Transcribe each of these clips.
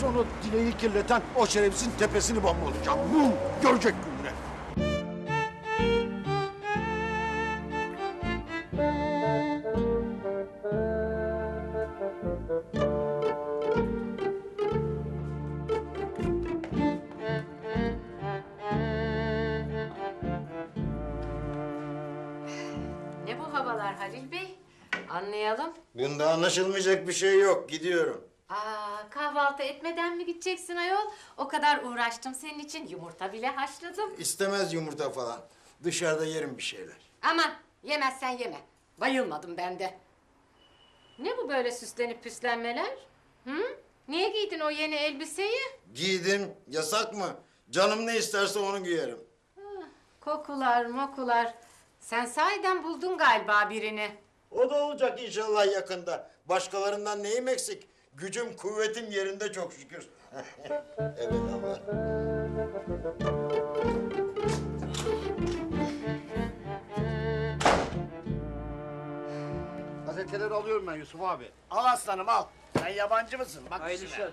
Sonra dileği kirleten o şerefsizin tepesini bombalayacağım. Hı, görecek gününe. Ne bu havalar Halil Bey? Anlayalım. Bunda anlaşılmayacak bir şey yok. Gidiyorum. Kahvaltı etmeden mi gideceksin ayol? O kadar uğraştım senin için. Yumurta bile haşladım. İstemez yumurta falan. Dışarıda yerim bir şeyler. Aman yemezsen yeme. Bayılmadım ben de. Ne bu böyle süslenip püslenmeler? Hı? Niye giydin o yeni elbiseyi? Giydim. Yasak mı? Canım ne isterse onu giyerim. Kokular mokular. Sen sahiden buldun galiba birini. O da olacak inşallah yakında. Başkalarından neyim eksik? Gücüm, kuvvetim yerinde çok şükür. evet ama. Gazeteleri alıyorum ben Yusuf abi. Al aslanım al. Sen yabancı mısın? Bak Hayırlı işine. işler.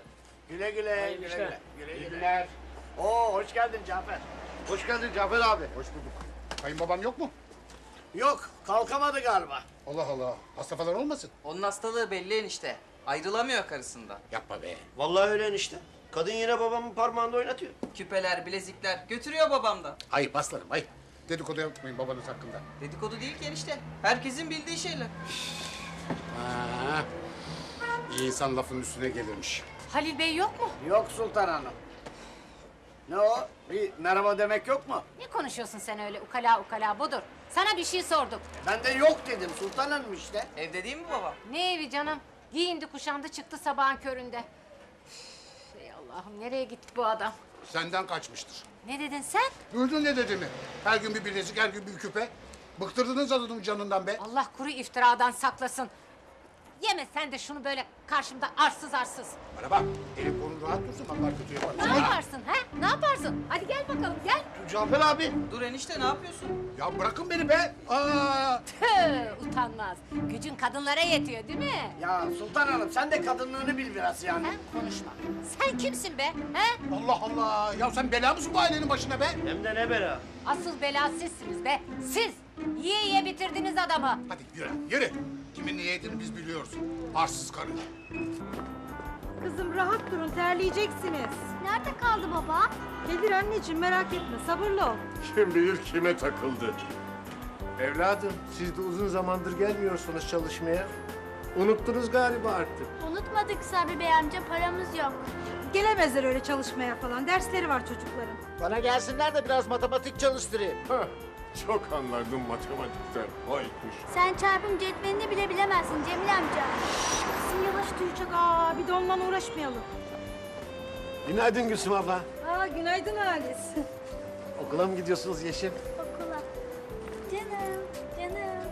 Güle güle. Hayırlı güle işler. güle. Güle İyi güle. günler. Oo hoş geldin Cafer. Hoş geldin Cafer abi. Hoş bulduk. Kayınbabam yok mu? Yok kalkamadı galiba. Allah Allah. Hasta falan olmasın? Onun hastalığı belli enişte. Ayrılamıyor karısından. Yapma be. Vallahi öyle enişte. Kadın yine babamın parmağında oynatıyor. Küpeler, bilezikler götürüyor babamdan. Ayıp aslanım ayıp. Dedikodu yapmayın babanız hakkında. Dedikodu değil ki enişte. Herkesin bildiği şeyler. Ha. İyi insan lafın üstüne gelirmiş. Halil Bey yok mu? Yok Sultan Hanım. Ne o? Bir merhaba demek yok mu? Ne konuşuyorsun sen öyle ukala ukala budur. Sana bir şey sorduk. Ben de yok dedim Sultan Hanım işte. Evde değil mi babam? Ne evi canım? Giyindi kuşandı çıktı sabahın köründe. Üf, Ey Allah'ım nereye gitti bu adam? Senden kaçmıştır. Ne dedin sen? Duydun ne dediğimi? Her gün bir bilezik, her gün bir küpe. Bıktırdınız adamın canından be. Allah kuru iftiradan saklasın. Yeme sen de şunu böyle karşımda arsız arsız. Bana bak, elin kolun rahat dursun, Allah kötü yapar. Ne yaparsın ha? Ne yaparsın? Hadi gel bakalım gel. Cafer abi. Dur enişte ne yapıyorsun? Ya bırakın beni be. Aa. Tüh, utanmaz. Gücün kadınlara yetiyor değil mi? Ya Sultan Hanım sen de kadınlığını bil biraz yani. Sen konuşma. Sen kimsin be? He? Allah Allah. Ya sen bela mısın bu ailenin başına be? Hem de ne bela. Asıl bela sizsiniz be. Siz. Yiye yiye bitirdiniz adamı. Hadi yürü, yürü. Kimin niyetini biz biliyoruz. Arsız karı. Kızım rahat durun terleyeceksiniz. Nerede kaldı baba? Gelir anneciğim merak etme sabırlı ol. Kim bilir kime takıldı. Evladım, siz de uzun zamandır gelmiyorsunuz çalışmaya. Unuttunuz galiba artık. Unutmadık Sabri Bey amca paramız yok. Gelemezler öyle çalışmaya falan dersleri var çocukların. Bana gelsinler de biraz matematik çalıştırayım. Hah, çok anlardım matematikten. Vay kuş. Sen çarpım cetvelini bile bilemezsin Cemil amca. Kızım yavaş duyacak aa bir de onunla uğraşmayalım. Günaydın Gülsüm abla. Aa günaydın Halis. Okula mı gidiyorsunuz Yeşim? Okula. Canım, canım.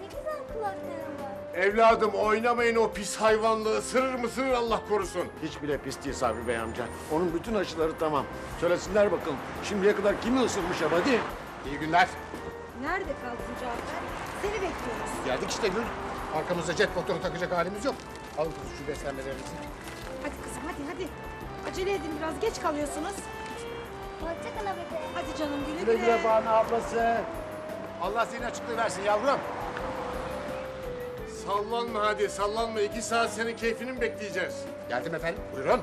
Ne güzel kulakların var. Evladım oynamayın o pis hayvanlığı. Isırır mısırır Allah korusun. Hiç bile pis değil Sabri Bey amca. Onun bütün aşıları tamam. Söylesinler bakalım. Şimdiye kadar kimi ısırmış hadi. İyi günler. Nerede kaldın Cafer? Seni bekliyoruz. Geldik işte Gül. Arkamızda jet motoru takacak halimiz yok. Alın kızım şu beslenmelerinizi. Hadi kızım hadi hadi. Acele edin biraz geç kalıyorsunuz. Hoşçakal abi. Hadi canım güle Güle güle. güle Banu ablası. Allah senin açıklığı versin yavrum. Sallanma hadi sallanma. İki saat senin keyfini mi bekleyeceğiz? Geldim efendim. Buyurun.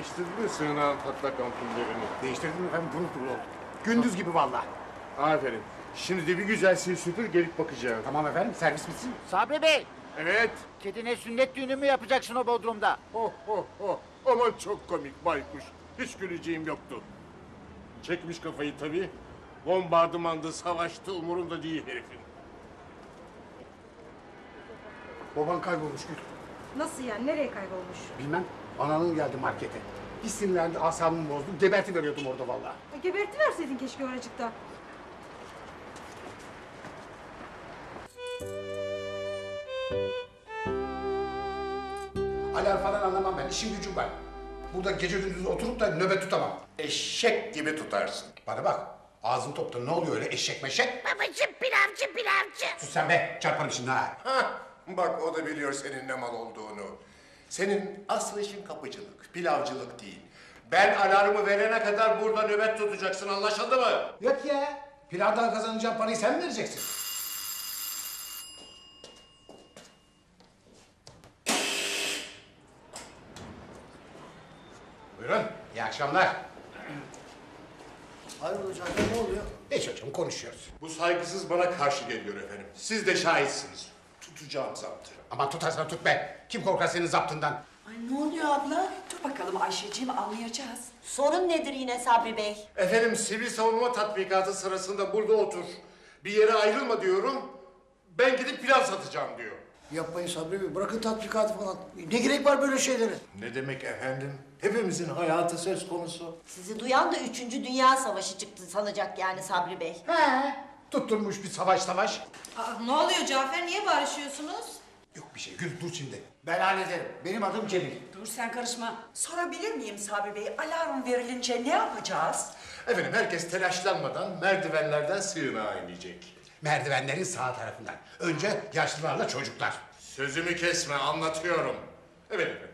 Değiştirdin mi sığınağın patlak ampullerini? Değiştirdim efendim pırıl pırıl oldu. Gündüz gibi vallahi. Aferin. Şimdi de bir güzel sil süpür gelip bakacağım. Tamam efendim servis bitsin. Sabri Bey, Evet. kedine sünnet düğünü mü yapacaksın o bodrumda? Oh oh oh. Aman çok komik baykuş. Hiç güleceğim yoktu. Çekmiş kafayı tabii. Bombardımandı, savaştı, umurunda değil herifin. Baban kaybolmuş Gül. Nasıl yani nereye kaybolmuş? Bilmem. Ananın geldi markete. Bir sinirlendi asabımı bozdu. Geberti veriyordum orada vallahi. E, Geberti verseydin keşke oracıkta. Alar falan anlamam ben. İşim gücüm var. Burada gece gündüz oturup da nöbet tutamam. Eşek gibi tutarsın. Bana bak. Ağzın topta ne oluyor öyle eşek meşek? Babacım pilav pilavcı pilavcı. Sus sen be çarparım şimdi ha. Hah, bak o da biliyor senin ne mal olduğunu. Senin asıl işin kapıcılık, pilavcılık değil. Ben alarmı verene kadar burada nöbet tutacaksın anlaşıldı mı? Yok ya. Pilavdan kazanacağın parayı sen mi vereceksin? Buyurun. İyi akşamlar. Hayrola Cafer ne oluyor? Hiç hocam konuşuyoruz. Bu saygısız bana karşı geliyor efendim. Siz de şahitsiniz. Tutacağım zaptı. Ama tutarsan tut be. Kim korkar senin zaptından? Ay ne oluyor abla? Dur bakalım Ayşeciğim anlayacağız. Sorun nedir yine Sabri Bey? Efendim sivil savunma tatbikatı sırasında burada otur. Bir yere ayrılma diyorum. Ben gidip pilav satacağım diyor. Yapmayın Sabri Bey, bırakın tatbikatı falan. Ne gerek var böyle şeylere? Ne demek efendim? Hepimizin hayatı söz konusu. Sizi duyan da 3. Dünya Savaşı çıktı sanacak yani Sabri Bey. He. Tutturmuş bir savaş savaş. Aa, ne oluyor Cafer? Niye barışıyorsunuz? Yok bir şey Gül dur şimdi. Ben hallederim. Benim adım Cemil. Dur sen karışma. Sorabilir miyim Sabri Bey? Alarm verilince ne yapacağız? Efendim herkes telaşlanmadan merdivenlerden sığınağa inecek. Merdivenlerin sağ tarafından. Önce yaşlılarla çocuklar. Sözümü kesme anlatıyorum. Evet efendim.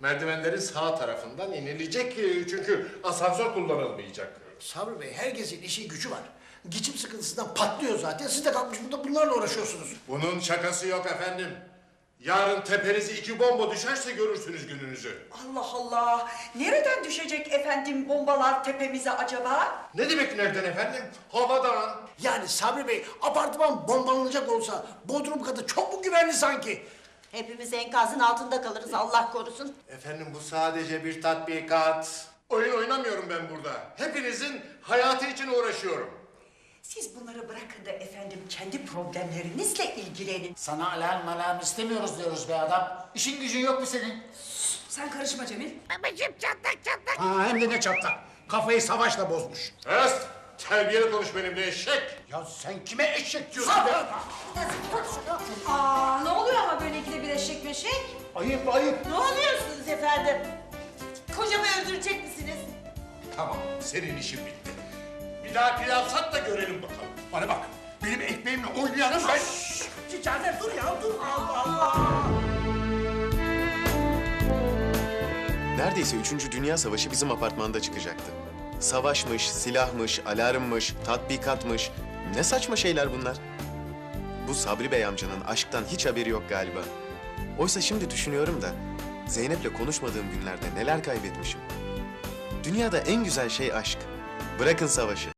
Merdivenlerin sağ tarafından inilecek e, çünkü asansör kullanılmayacak. Sabri Bey, herkesin işi gücü var. Geçim sıkıntısından patlıyor zaten. Siz de kalkmış burada bunlarla uğraşıyorsunuz. Bunun şakası yok efendim. Yarın tepenize iki bomba düşerse görürsünüz gününüzü. Allah Allah. Nereden düşecek efendim bombalar tepemize acaba? Ne demek nereden efendim? Havadan. Yani Sabri Bey, apartman bombalanacak olsa Bodrum katı çok mu güvenli sanki? Hepimiz enkazın altında kalırız Allah korusun. Efendim bu sadece bir tatbikat. Oyun oynamıyorum ben burada. Hepinizin hayatı için uğraşıyorum. Siz bunları bırakın da efendim kendi problemlerinizle ilgilenin. Sana alarm malarm istemiyoruz diyoruz be adam. İşin gücün yok mu senin? Sen karışma Cemil. Babacım çatlak çatlak. Ha hem de ne çatlak. Kafayı savaşla bozmuş. Öst! Terbiyeli konuş benimle eşek. Ya sen kime eşek diyorsun be? Aa, ne oluyor ama böyle ikide bir eşek meşek? Ayıp ayıp. Ne oluyorsunuz efendim? Kocamı öldürecek misiniz? Tamam, senin işin bitti. Bir daha pilav sat da görelim bakalım. Bana bak. Benim ekmeğimle oynayanım ben. Cafer dur ya, dur. Allah Allah. Neredeyse 3. Dünya Savaşı bizim apartmanda çıkacaktı. Savaşmış, silahmış, alarmmış, tatbikatmış. Ne saçma şeyler bunlar. Bu Sabri Bey amcanın aşktan hiç haberi yok galiba. Oysa şimdi düşünüyorum da Zeynep'le konuşmadığım günlerde neler kaybetmişim. Dünyada en güzel şey aşk. Bırakın savaşı.